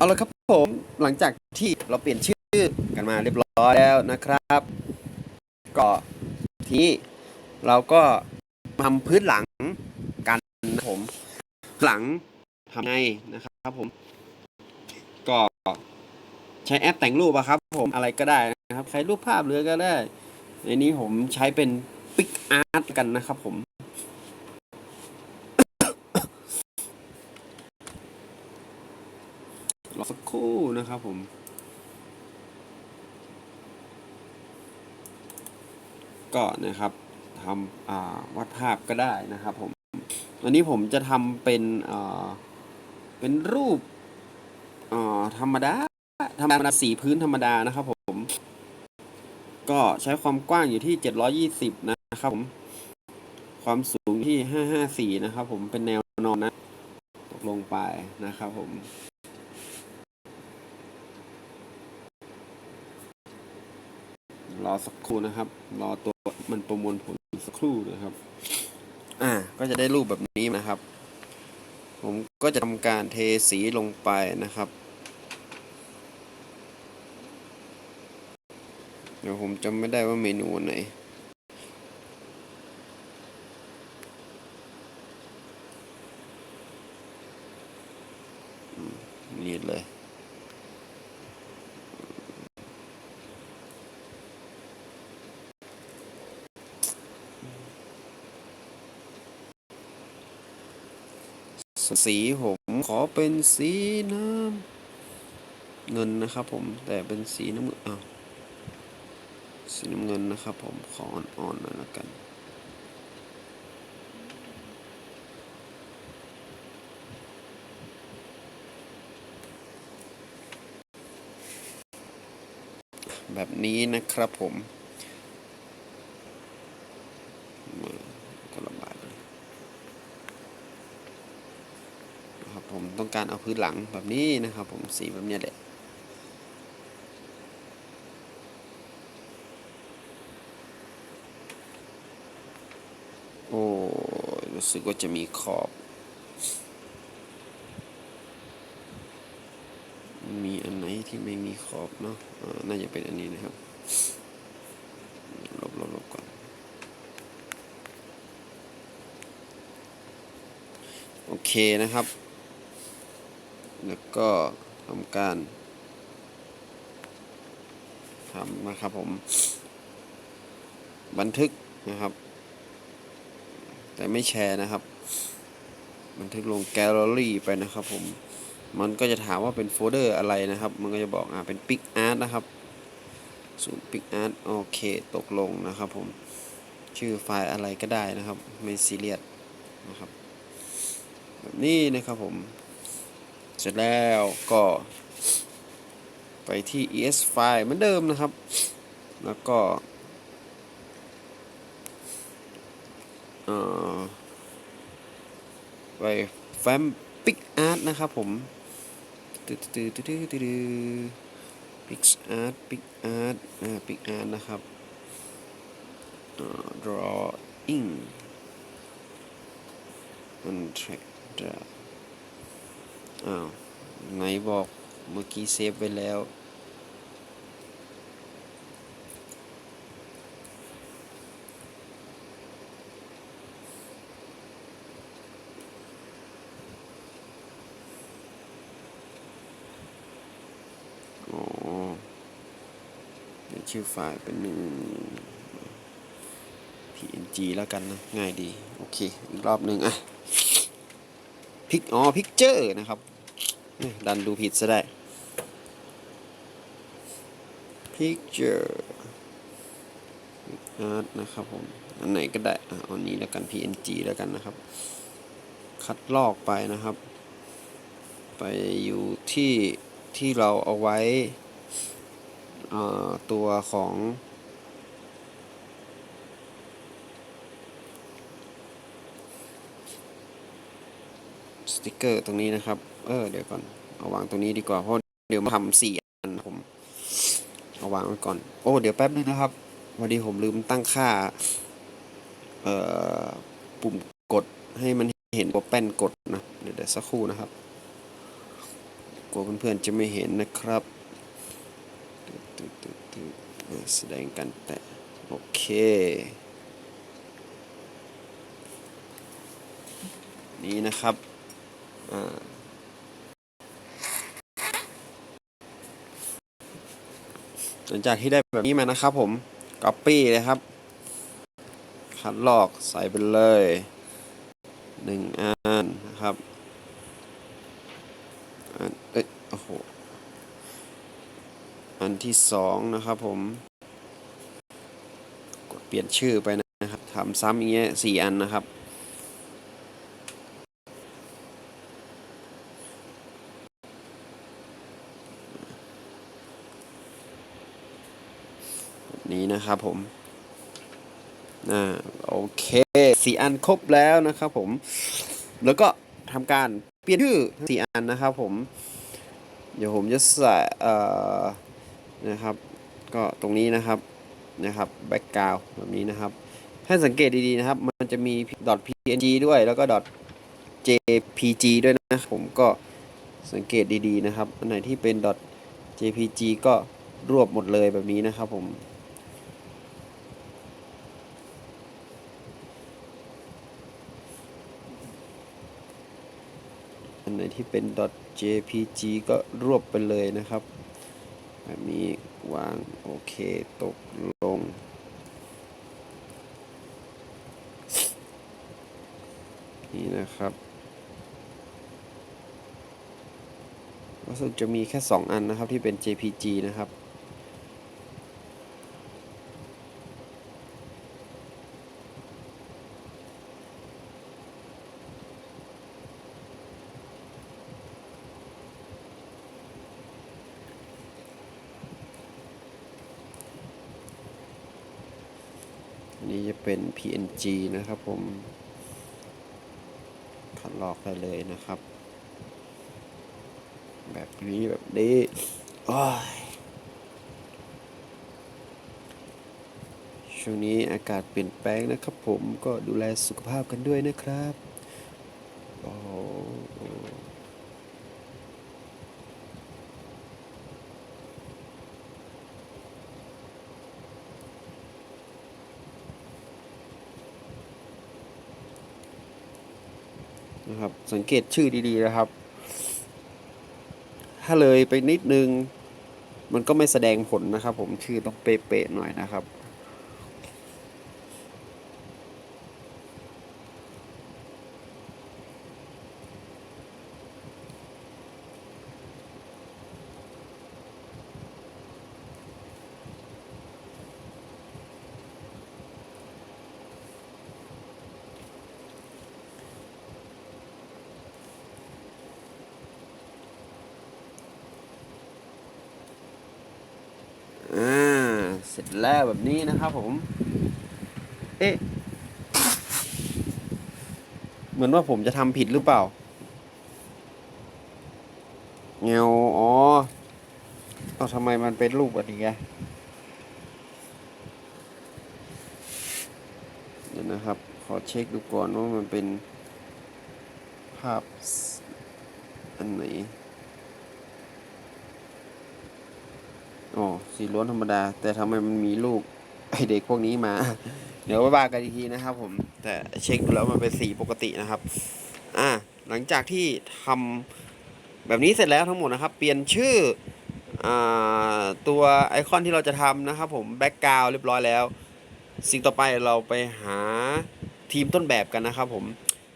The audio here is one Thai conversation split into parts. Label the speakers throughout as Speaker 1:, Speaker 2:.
Speaker 1: เอาละครับผมหลังจากที่เราเปลี่ยนชื่อกันมาเรียบร้อยแล้วนะครับ ก็ทีนี้เราก็ทำพื้นหลังกันนะผม หลังทำไงนะครับผม ก็ใช้แอปแต่งรูปอะครับ ผมอะไรก็ได้นะครับ ใช้รูปภาพหรือก็ได้ในนี้ผมใช้เป็นปิกอาร์ตกันนะครับผม รอสักครู่นะครับผม ก็นะครับทำวาดภาพก็ได้นะครับผมวันนี้ผมจะทำเป็นเป็นรูปธรรมดาธรรมดาสีพื้นธรรมดานะครับผม ก็ใช้ความกว้างอยู่ที่ 720 นะครับผม ความสูงที่ 554 นะครับผมเป็นแนวนอนนะ ตกลงไปนะครับผม รอสักครู่นะครับ รอตัวมันประมวลผลสักครู่นะครับ อ่า ก็จะได้รูปแบบนี้นะครับ ผมก็จะทำการเทสีลงไปนะครับ เดี๋ยวผมจำไม่ได้ว่าเมนูไหน สีผมขอเป็นสีน้ำเงินนะครับผมแต่เป็นสีน้ำเงินอ้าวสีน้ำเงินนะครับผมขออ่อนๆหน่อยละกันแบบนี้นะครับผมมือก็ระบายเลย นะครับ ผมต้องการเอาพื้นหลังแบบนี้นะครับ ผมสีแบบนี้แหละโอ้รู้สึกว่าจะมีขอบ มีอันไหนที่ไม่มีขอบเนาะน่าจะเป็นอันนี้นะครับลบลบลบก่อน โอเคนะครับ แล้วก็ทำการทำนะครับผม บันทึกนะครับ แต่ไม่แชร์นะครับ บันทึกลงแกลเลอรี่ไปนะครับผม มันก็จะถามว่าเป็นโฟลเดอร์อะไรนะครับ มันก็จะบอกอ่าเป็นปิกอาร์ตนะครับศูนย์ปิกอาร์ตโอเค ตกลงนะครับผม ชื่อไฟล์อะไรก็ได้นะครับ ไม่ซีเรียสนะครับ แบบนี้นะครับผม เสร็จแล้วก็ไปที่ es file เหมือนเดิมนะครับ แล้วก็ไปแฟ้ม Pic Art นะครับผมตืดตืดตืดตืดตืด Pic Art Pic Art อ่า Pic Art นะครับ drawing and track อ้าวไหนบอกเมื่อกี้เซฟไว้แล้วอ๋อเดี๋ยวชื่อไฟล์เป็นหนึ่ง png แล้วกันนะ ง่ายดี โอเค อีกรอบหนึ่งอะพิกอ๋อพิกเจอร์นะครับ ดันดูผิดซะได้ picture art นะครับผม อันไหนก็ได้อะอานี้แล้วกัน png แล้วกันนะครับ คัดลอกไปนะครับ ไปอยู่ที่ที่เราเอาไว้ตัวของสติกเกอร์ตรงนี้นะครับ เออเดี๋ยวก่อนเอาวางตรงนี้ดีกว่าเพราะเดี๋ยวมาทำสี่อันผมเอาวางไว้ก่อน โอ้เดี๋ยวแป๊บนึงนะครับวันนี้ผมลืมตั้งค่า เอ่อปุ่มกดให้มันเห็นว่าแป้นกดนะเดี๋ยวสักครู่นะครับกลัวเพื่อนๆจะไม่เห็นนะครับแสดงกันแต่โอเคนี่นะครับ อ่า หลังจากที่ได้แบบนี้มานะครับผม Copy เลยครับ คัดลอกใส่ไปเลยหนึ่งอันนะครับอันเอ้ยโอ้โหอันที่สองนะครับผม กดเปลี่ยนชื่อไปนะครับทำซ้ำอย่างเงี้ยสี่อันนะครับ นะครับผมอ่าโอเคสี่อันครบแล้วนะครับผม แล้วก็ทำการเปลี่ยนชื่อสี่อันนะครับผม เดี๋ยวผมจะใส่เอ่อนะครับ ก็ตรงนี้นะครับนะครับแบ็กกราวแบบนี้นะครับให้สังเกตดีๆนะครับ มันจะมี .png ด้วยแล้วก็ .jpg ด้วยนะผมก็สังเกตดีๆนะครับ อันไหนที่เป็น .jpg ก็รวบหมดเลยแบบนี้นะครับผม อันไหนที่เป็น .jpg ก็รวบไปเลยนะครับแบบนี้วางโอเคตกลง นี่นะครับรู้สึกจะมีแค่ 2 อันนะครับที่เป็น jpg นะครับ นี้จะเป็น PNG นะครับผมคัดลอกได้เลยนะครับ แบบนี้แบบนี้โอ้ยช่วงนี้อากาศเปลี่ยนแปลงนะครับผมก็ดูแลสุขภาพกันด้วยนะครับ นะครับสังเกตชื่อดีๆนะครับ ถ้าเลยไปนิดนึง มันก็ไม่แสดงผลนะครับ ผมชื่อต้องเป๊ะๆหน่อยนะครับ ร็จแล้วแบบนี้นะครับผม เอ๊ะ เหมือนว่าผมจะทำผิดหรือเปล่าเงาอ๋อเอาทำไมมันเป็นรูปแบบนี้เดี๋ยวนะครับ ขอเช็คดูก่อนว่ามันเป็นภาพอันไหน อ๋อสีล้วนธรรมดา แต่ทำไมมันมีลูกไอเด็กพวกนี้มา เดี๋ยวว่ากันอีกทีนะครับ ผม แต่เช็คดูแล้วมันเป็นสีปกตินะครับ อ่า หลังจากที่ทำแบบนี้เสร็จแล้วทั้งหมดนะครับ เปลี่ยนชื่ออ่าตัวไอคอนที่เราจะทำนะครับ ผมแบ็กกราวเรียบร้อยแล้ว สิ่งต่อไปเราไปหาทีมต้นแบบกันนะครับ ผม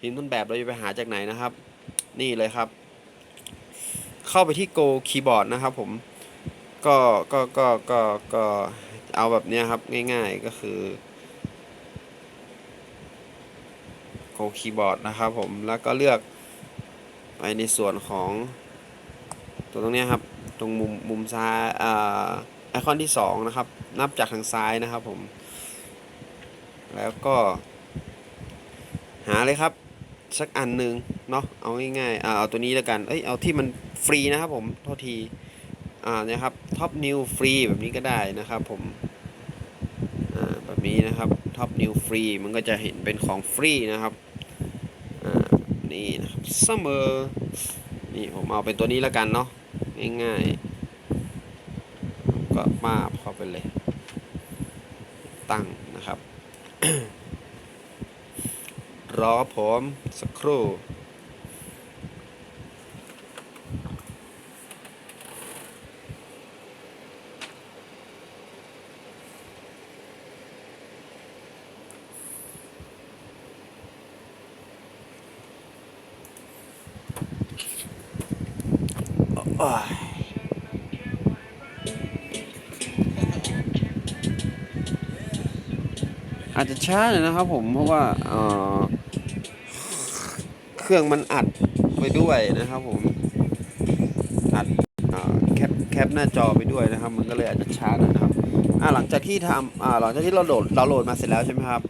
Speaker 1: ทีมต้นแบบเราจะไปหาจากไหนนะครับ นี่เลยครับ เข้าไปที่ Go Keyboard นะครับผม ก็ก็ก็ก็ก็เอาแบบเนี้ยครับง่ายๆก็คือ Go Keyboard นะครับผมแล้วก็เลือกไปในส่วนของตัวตรงเนี้ยครับ ตรงมุมมุมซ้ายอ่าไอคอนที่สองนะครับ นับจากทางซ้ายนะครับผม แล้วก็ หาเลยครับ สักอันหนึ่งเนาะเอาง่ายๆอ่าเอาตัวนี้แล้วกัน เอ้ยเอาที่มันฟรีนะครับผมโทษที อ่าเนี่ยครับท็อปนิวฟรีแบบนี้ก็ได้นะครับผมอ่าแบบนี้นะครับท็อปนิวฟรีมันก็จะเห็นเป็นของฟรีนะครับอ่านี่นะครับซัมอนี่ผมเอาเป็นตัวนี้แล้วกันเนาะง่ายๆก็มาเข้าไปเลย ตั้งนะครับ รอผมสักครู่ จจะช้าหน่อยนะครับผมเพราะว่าเออเครื่องมันอัดไปด้วยนะครับผมอัดอแคปแคปหน้าจอไปด้วยนะครับ มันก็เลยอาจจะช้าหน่อยนะครับอ่าหลังจากที่ทำอ่าหลังจากที่เราโหลดเราโหลดมาเสร็จแล้วใช่ไหมครับ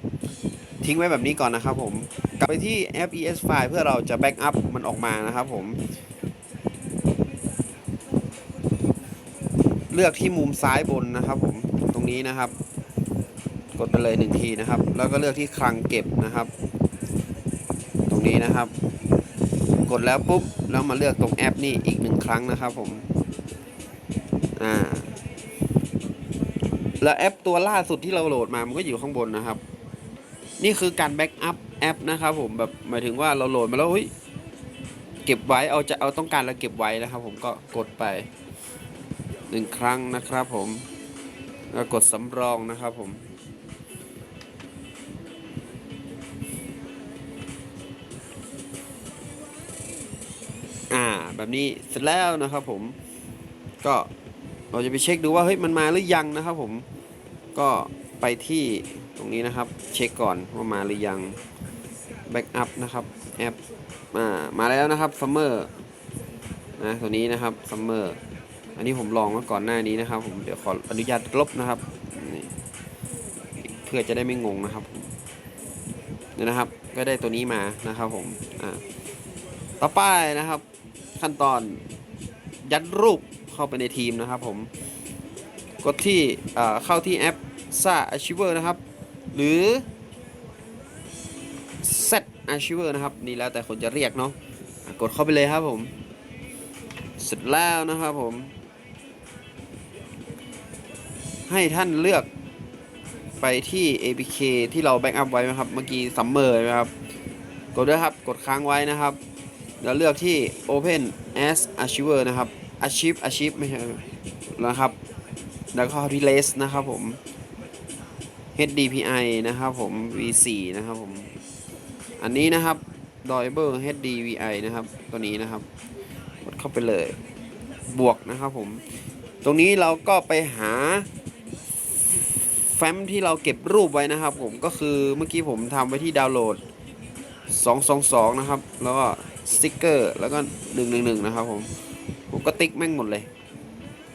Speaker 1: ทิ้งไว้แบบนี้ก่อนนะครับผมกลับไปที่ FES file เพื่อเราจะแบ็กอัพมันออกมานะครับผมเลือกที่มุมซ้ายบนนะครับผมตรงนี้นะครับ กดไปเลยหนึ่งทีนะครับ แล้วก็เลือกที่คลังเก็บนะครับ ตรงนี้นะครับ กดแล้วปุ๊บแล้วมาเลือกตรงแอปนี่อีกหนึ่งครั้งนะครับผมอ่าแล้วแอปตัวล่าสุดที่เราโหลดมามันก็อยู่ข้างบนนะครับ นี่คือการแบ็กอัพแอปนะครับผมแบบหมายถึงว่าเราโหลดมาแล้วเฮ้ยเก็บไว้เอาจะเอาต้องการแล้วเก็บไว้นะครับ ผมก็กดไปหนึ่งครั้งนะครับ ผมแล้วกดสำรองนะครับผม แบบนี้เสร็จแล้วนะครับผมก็เราจะไปเช็คดูว่าเฮ้ยมันมาหรือยังนะครับผมก็ไปที่ตรงนี้นะครับ เช็คก่อนว่ามาหรือยังแบ็กอัพนะครับแอปอ่ามาแล้วนะครับซัมเมอร์นะตัวนี้นะครับซัมเมอร์อันนี้ผมลองมาก่อนหน้านี้นะครับ ผมเดี๋ยวขออนุญาตลบนะครับเพื่อจะได้ไม่งงนะครับเนี่ยนะครับ ก็ได้ตัวนี้มานะครับผมอ่าต่อไปนะครับ ขั้นตอนยัดรูปเข้าไปในทีมนะครับผม กดที่เข้าที่แอป s a Archiver นะครับ หรือ Set Archiver นะครับ นี่แล้วแต่คนจะเรียกเนาะอะกดเข้าไปเลยครับผม เสร็จแล้วนะครับผม ให้ท่านเลือกไปที่ APK ที่เราแบ็กอัพไว้นะครับ เมื่อกี้ซัมเมอร์นะครับ กดด้วยครับ กดค้างไว้นะครับ แล้วเลือกที่ Open as Archiver นะครับ Archive Archive ไม่ใช่นะครับ แล้วก็เข้าที่ List นะครับผม HDPI นะครับผม V4 นะครับผม อันนี้นะครับ Doable HDVI นะครับ ตัวนี้นะครับ กดเข้าไปเลย บวกนะครับผม ตรงนี้เราก็ไปหาแฟ้มที่เราเก็บรูปไว้นะครับผมก็คือเมื่อกี้ผมทำไว้ที่ดาวน์โหลด 222 นะครับ แล้วก็ สติ๊กเกอร์แล้วก็111นะครับผมผมก็ติ๊กแม่งหมดเลย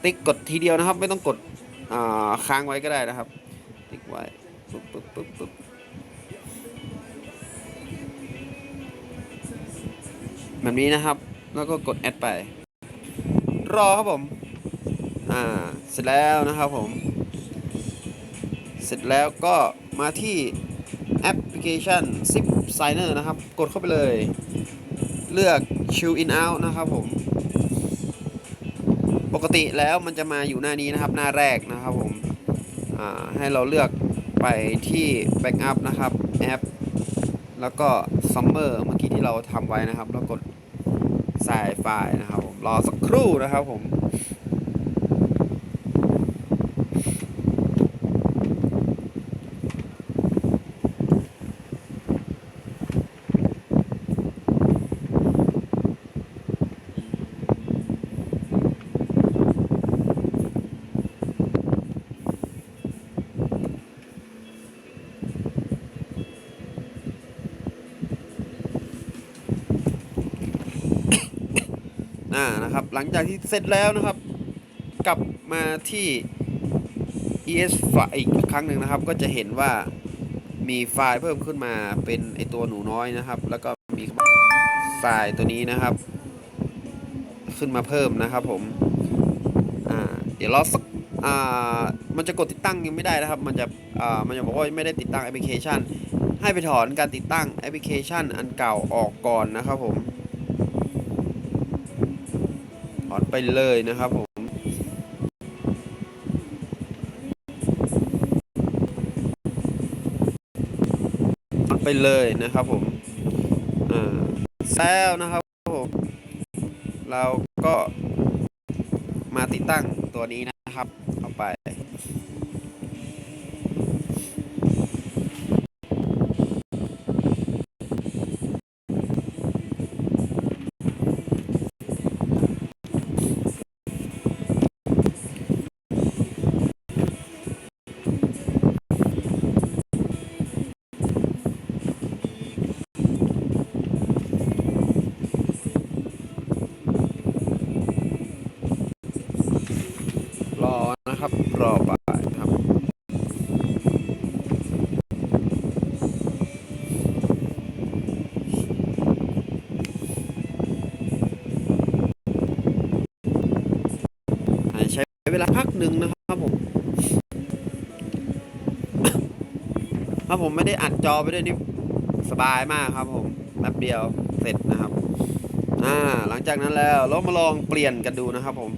Speaker 1: ติ๊กกดทีเดียวนะครับ ไม่ต้องกดอ่าค้างไว้ก็ได้นะครับ ติ๊กไว้ปึ๊บปึ๊บปึ๊บปึ๊บแบบนี้นะครับ แล้วก็กดแอดไป รอครับผม อ่า เสร็จแล้วนะครับผม เสร็จแล้วก็มาที่แอปพลิเคชัน Zip Signer นะครับ กดเข้าไปเลย เลือก Chill In Out นะครับผม ปกติแล้วมันจะมาอยู่หน้านี้นะครับ หน้าแรกนะครับผมให้เราเลือกไปที่ Backup นะครับแอปแล้วก็ Summer เมื่อกี้ที่เราทำไว้นะครับ แล้วกดใส่ไฟล์นะครับผมรอสักครู่นะครับผม อ่านะครับ หลังจากที่เสร็จแล้วนะครับ กลับมาที่ ES ไฟล์อีกครั้งหนึ่งนะครับ ก็จะเห็นว่ามีไฟล์เพิ่มขึ้นมาเป็นไอตัวหนูน้อยนะครับ แล้วก็มีไฟล์ตัวนี้นะครับ ขึ้นมาเพิ่มนะครับผมอ่าเดี๋ยวรอสักอ่ามันจะกดติดตั้งยังไม่ได้นะครับ มันจะอ่ามันจะบอกว่าไม่ได้ติดตั้งแอปพลิเคชัน ให้ไปถอนการติดตั้งแอปพลิเคชันอันเก่าออกก่อนนะครับผม อดไปเลยนะครับผมไปเลยนะครับผมแล้วนะครับผมเราก็มาติดตั้งตัวนี้นะครับ เข้าไป ถ้าผมไม่ได้อัดจอไปด้วยนี่สบายมากครับ ผมแป๊บเดียวเสร็จนะครับอ่าหลังจากนั้นแล้วเรามาลองเปลี่ยนกันดูนะครับผม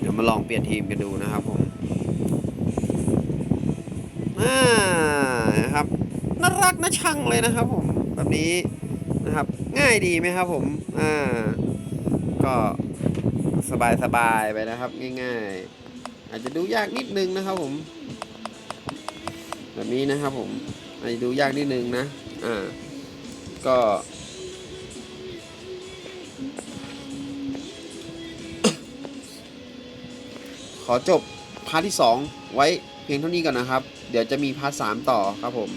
Speaker 1: เดี๋ยวมาลองเปลี่ยนทีมกันดูนะครับผมอ่านะครับน่ารักน่าชังเลยนะครับผมแบบนี้นะครับ ง่ายดีไหมครับผม อ่า ก็สบายสบายๆไปนะครับ ง่ายๆ อาจจะดูยากนิดนึงนะครับผม แบบนี้นะครับผมอาจจะดูยากนิดนึงนะ อ่า ก็ ขอจบพาร์ทที่ 2 ไว้เพียงเท่านี้ก่อนนะครับ เดี๋ยวจะมีพาร์ท 3 ต่อครับผม